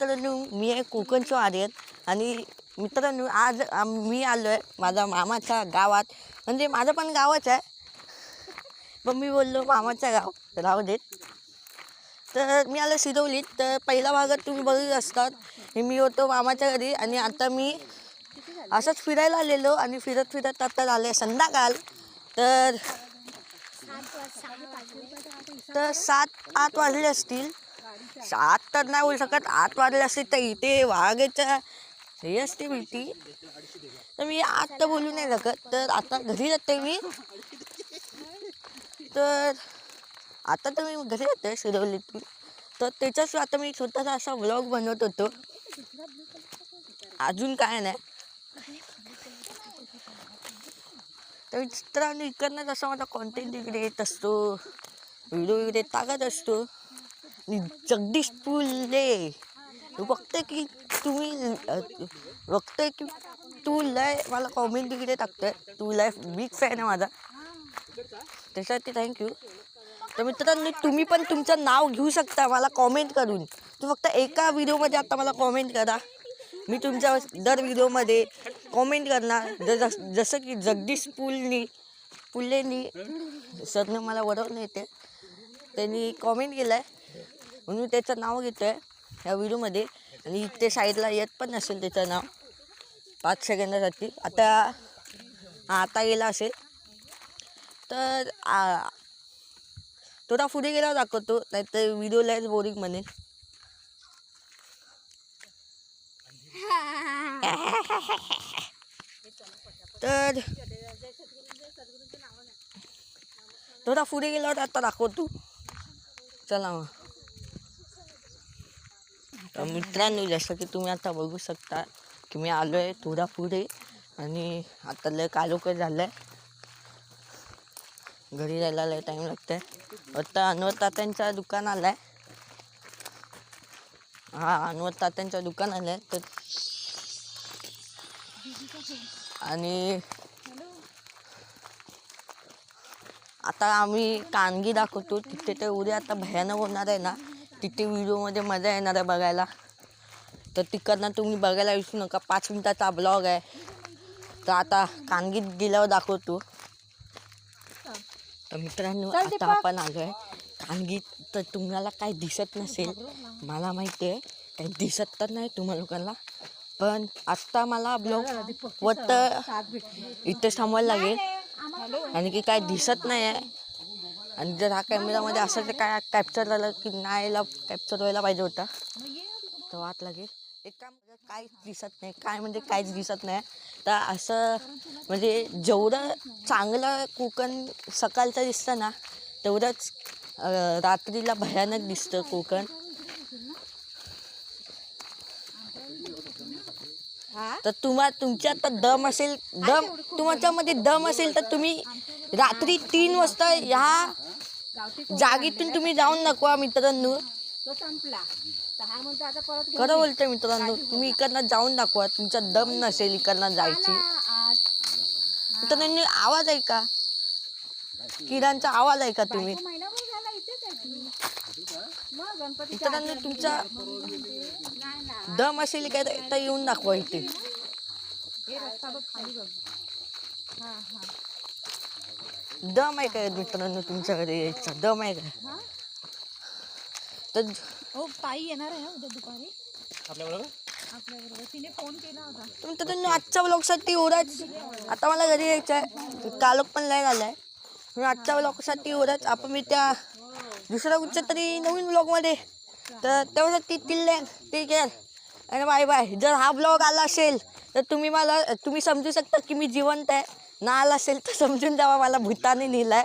मित्रांनो मी आहे कोकणचो आर्यन आणि मित्रांनो आज आम- मी आलो आहे माझ्या मामाच्या गावात. म्हणजे माझं पण गावच आहे. पण मी बोललो मामाचं गाव राहू देत. तर मी आलो शिरवलीत. तर पहिल्या भागात तुम्ही बघत असतात हे मी होतो मामाच्या घरी आणि आता मी असंच फिरायला आलेलो आणि फिरत फिरत आता आले संध्याकाळ. तर तर सात आठ वाजले असतील. सात तर नाही बोलू शकत. आठ वाजले असतील तर इथे वाघेच्या हे असते भीती तर मी आत तर बोलू नाही शकत. तर आता घरी जाते मी. तर आता तर मी घरी जाते शिरवलीतून. तर त्याच्याच आता मी स्वतःचा असा व्लॉग बनवत होतो. अजून काय नाही. तर मित्रांनो इकडनं जसा माझा कॉन्टेंट इकडे येत असतो व्हिडिओ वगैरे टाकत असतो जगदीश पुले बघते की तुम्ही बघतोय बघते की तू लय मला कॉमेंट इकडे टाकतोय. तू लय बिग फॅन आहे माझा. त्यासाठी थँक्यू तर मित्रांनो तुम्ही पण तुमचं नाव घेऊ शकता मला कॉमेंट करून. तू फक्त एका व्हिडिओमध्ये आता मला कॉमेंट करा. मी तुमच्या दर व्हिडिओमध्ये कॉमेंट करणार. ज- जस- जसं की जगदीश पुलनी पुल्लेनी सरनं मला वरवलं येते त्यांनी कॉमेंट केलं आहे म्हणून त्याचं नाव घेतो आहे ह्या व्हिडिओमध्ये. आणि इथे साईडला येत पण नसेल त्याचं नाव. पाच सेकंदासाठी. आता हा, आता गेला असेल. तर आ, थोडा पुढे गेल्यावर दाखवतो. नाहीतर व्हिडिओलाच बोरिंग म्हणेल तर थोडा पुढे गेल्यावर आता दाखवतो चला मग. मित्रांनो जसं की तुम्ही आता बघू शकता की मी आलो आहे थोडा पुढे आणि आता लय कालोकर झालं आहे घरी जायला लय टाईम लागत आहे आता अनुवरतात्यांचं दुकान आलं आहे हा अनवर तात्यांचं दुकान आलं आहे तर आणि आता आम्ही कानगी दाखवतो. तिथे तर उद्या आता भयानक होणार आहे ना. तिथे व्हिडिओमध्ये मजा येणार आहे बघायला. तर तिकडनं तुम्ही बघायला विसरू नका. पाच मिनिटाचा ब्लॉग आहे. तर आता कानगीत गेल्यावर दाखवतो. तर मित्रांनो आता आपण आलो आहे कानगीत तर तुम्हाला काही दिसत नसेल मला माहिती आहे. काही दिसत तर नाही तुम्हा लोकांना. पण आत्ता मला ब्लॉग वत इथे थांबायला लागेल. आणि की काय दिसत नाही आहे आणि जर हा कॅमेरामध्ये असं तर काय कॅप्चर झालं की नाही कॅप्चर व्हायला पाहिजे होता. तर वाट लागेल. एक काम काहीच दिसत नाही. काय म्हणजे काहीच दिसत नाही. तर असं म्हणजे जेवढं चांगलं कोकण सकाळचं दिसतं ना तेवढंच रात्रीला भयानक दिसतं कोकण तर तुम्हा तुमच्या आता दम असेल दम तुमच्यामध्ये दम असेल तर तुम्ही रात्री तीन वाजता ह्या जागेतून तुम्ही जाऊन नको मित्रांनो. खरं बोलतोय मित्रांनो तुम्ही इकडनं जाऊन दाखवा तुमचा दम नसेल इकडनं जायची. मित्रांनो आवाज ऐका किरांचा आवाज तुम्ही? आहे ती. मग गणपती मित्रांनो तुमचा दम असेल काय तर येऊन दाखवा इथे. हे हा हा दम आहे काय मित्रांनो तुमच्याकडे यायचा? दम आहे काय? हा? तर हो ताई येणार आहे ना उद्या दुपारी? आपल्याबरोबर? आपल्याबरोबर. तिने फोन केला होता. मित्रांनो आजच्या ब्लॉगसाठी एवढाच. आता मला घरी यायचं आहे. कालोक पण लय झाला आहे म्हणून आजच्या ब्लॉगसाठी एवढाच. आपण मी त्या दुसऱ्या कुठच्या तरी नवीन ब्लॉगमध्ये तर तेवढ्यासाठी तिल्ले ठीक आहे आणि बाय बाय जर हा ब्लॉग आला असेल तर तुम्ही मला तुम्ही समजू शकता की मी जिवंत आहे. ना आला असेल तर समजून जावा मला भूताने लिहिलं आहे